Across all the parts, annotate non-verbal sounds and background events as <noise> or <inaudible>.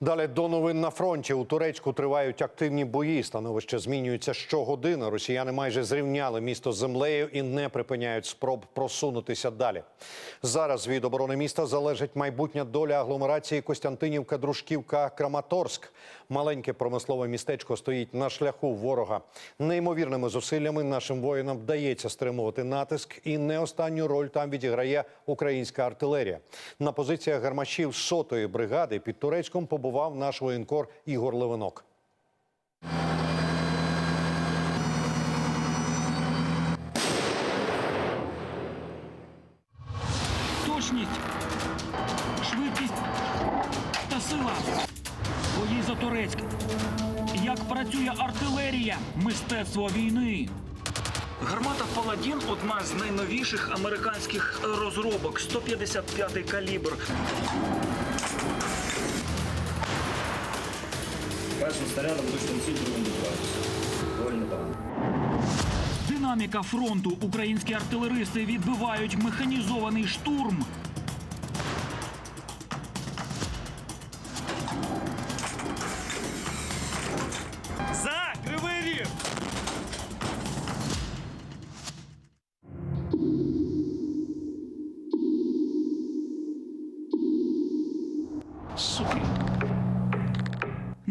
Далі до новин на фронті у Турецьку тривають активні бої. Становище змінюється щогодини. Росіяни майже зрівняли місто з землею і не припиняють спроб просунутися далі. Зараз від оборони міста залежить майбутня доля агломерації Костянтинівка, Дружківка, Краматорськ. Маленьке промислове містечко стоїть на шляху ворога. Неймовірними зусиллями нашим воїнам вдається стримувати натиск, і не останню роль там відіграє українська артилерія. На позиціях гармашів сотої бригади під Турецьком побував наш воєнкор Ігор Левинок. Точність, швидкість та сила. Бої за Турецьк. Як працює артилерія, мистецтво війни. Гармата Паладін одна з найновіших американських розробок. 155-й калібр. Першим снарядом точно ціль другим Довольно непогано. Динаміка фронту. Українські артилеристи відбивають механізований штурм.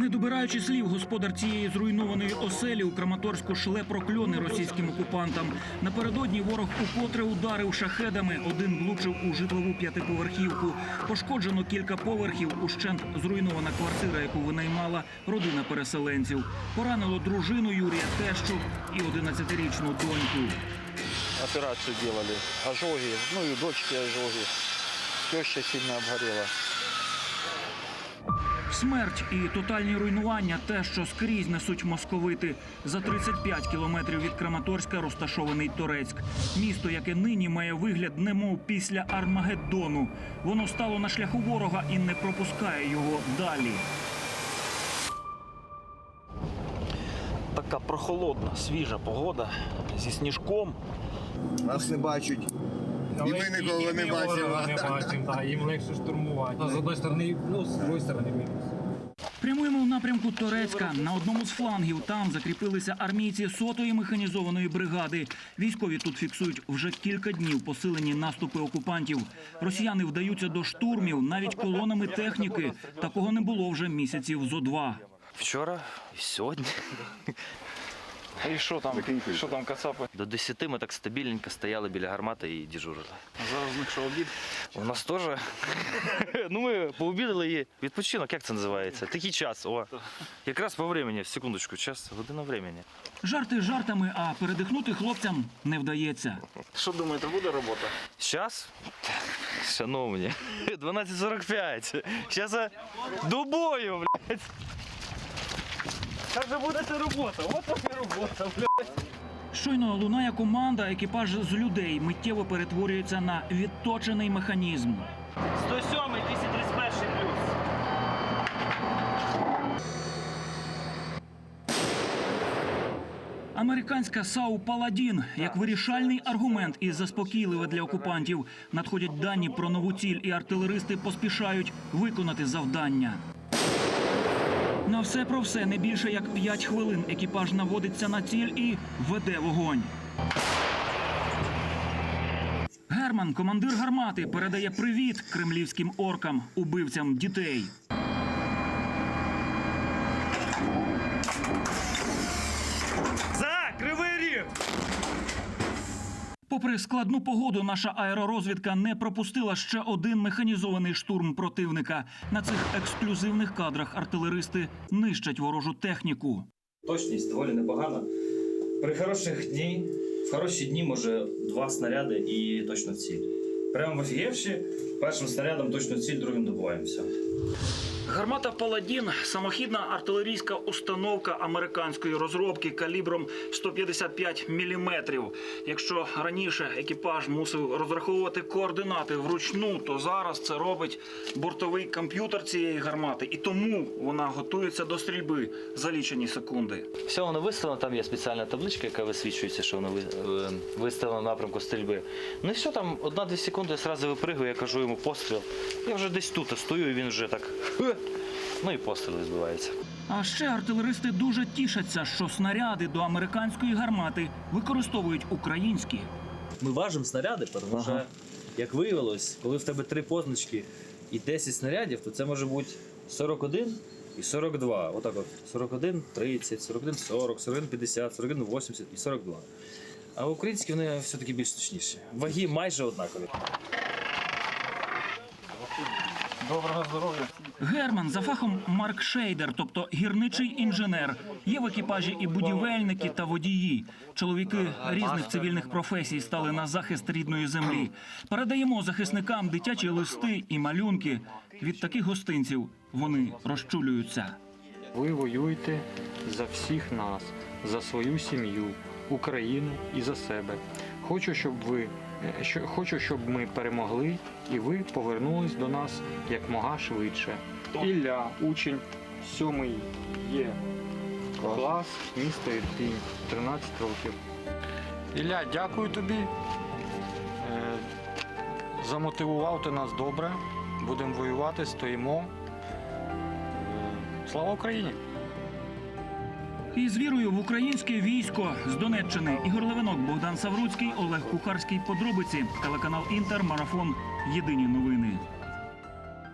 Не добираючи слів, господар цієї зруйнованої оселі у Краматорську шле прокльони російським окупантам. Напередодні ворог укотре ударив шахедами. Один влучив у житлову п'ятиповерхівку. Пошкоджено кілька поверхів. Ущент зруйнована квартира, яку винаймала родина переселенців. Поранило дружину Юрія Тещу і 11-річну доньку. операцию делали. Ожоги, ну у дочки ожоги. Теща сильно обгорела. Смерть і тотальні руйнування те, що скрізь несуть московити. За 35 кілометрів від Краматорська розташований Торецьк. Місто, яке нині має вигляд, немов після Армагеддону. Воно стало на шляху ворога і не пропускає його далі. Така прохолодна, свіжа погода зі сніжком. Нас не бачать. І ми нікого не бачимо. Не бачимо, так, їм легше штурмувати. З одної сторони, ну, з другої сторони мінус. Прямуємо в напрямку Торецька. На одному з флангів там закріпилися армійці сотої механізованої бригади. Військові тут фіксують вже кілька днів посилені наступи окупантів. Росіяни вдаються до штурмів навіть колонами техніки. Такого не було вже місяців зо два. Вчора і сьогодні. І що там? Що там кацапи? До 10 ми так стабільненько стояли біля гармати і дежурили. А зараз в них що обід? У нас теж. <laughs> ну ми пообідали і відпочинок, як це називається? Такий час. О. Якраз по времени, секундочку, час, година времени. Жарти жартами, а передихнути хлопцям не вдається. Що думаєте, буде робота? Зараз, шановні, <laughs> 12.45. Зараз до бою, блядь. Каже, буде це робота. От тобі робота, бля. Щойно лунає команда, екіпаж з людей миттєво перетворюється на відточений механізм. 107 231 плюс. Американська САУ Паладін як вирішальний аргумент і заспокійливе для окупантів. Надходять дані про нову ціль, і артилеристи поспішають виконати завдання. На все про все не більше як 5 хвилин. Екіпаж наводиться на ціль і веде вогонь. Герман, командир гармати, передає привіт кремлівським оркам, убивцям дітей. Попри складну погоду, наша аеророзвідка не пропустила ще один механізований штурм противника. На цих ексклюзивних кадрах артилеристи нищать ворожу техніку. Точність доволі непогана. При хороших дні, в хороші дні може два снаряди і точно ціль. Прямо в офігевші, першим снарядом точно ціль, другим добуваємося. Гармата Паладін самохідна артилерійська установка американської розробки калібром 155 мм. Якщо раніше екіпаж мусив розраховувати координати вручну, то зараз це робить бортовий комп'ютер цієї гармати, і тому вона готується до стрільби за лічені секунди. Все воно виставлено, там є спеціальна табличка, яка висвічується, що воно е, виставлено в напрямку стрільби. Ну і все, там одна-дві секунди, я одразу випригую, я кажу йому постріл. Я вже десь тут стою, і він вже так. Ну і постріли збиваються. А ще артилеристи дуже тішаться, що снаряди до американської гармати використовують українські. Ми важимо снаряди, тому що, як виявилось, коли в тебе три позначки і 10 снарядів, то це може бути 41 і 42. Отак от. 41, 30, 41, 40, 41, 50, 41, 80 і 42. А українські вони все-таки більш точніші. Ваги майже однакові. Герман за фахом Марк Шейдер, тобто гірничий інженер. Є в екіпажі і будівельники та водії. Чоловіки різних цивільних професій стали на захист рідної землі. Передаємо захисникам дитячі листи і малюнки. Від таких гостинців вони розчулюються. Ви воюєте за всіх нас, за свою сім'ю, Україну і за себе. Хочу, щоб ви е, хочу, щоб ми перемогли і ви повернулись до нас якмога швидше. Ілля, учень 7 є клас, місто Ірпінь, 13 років. Ілля, дякую тобі. Е, Замотивував ти нас добре. Будемо воювати, стоїмо. Е, Слава Україні! І з вірою в українське військо з Донеччини Ігор Левинок, Богдан Савруцький, Олег Кухарський. Подробиці телеканал Інтер, марафон. Єдині новини.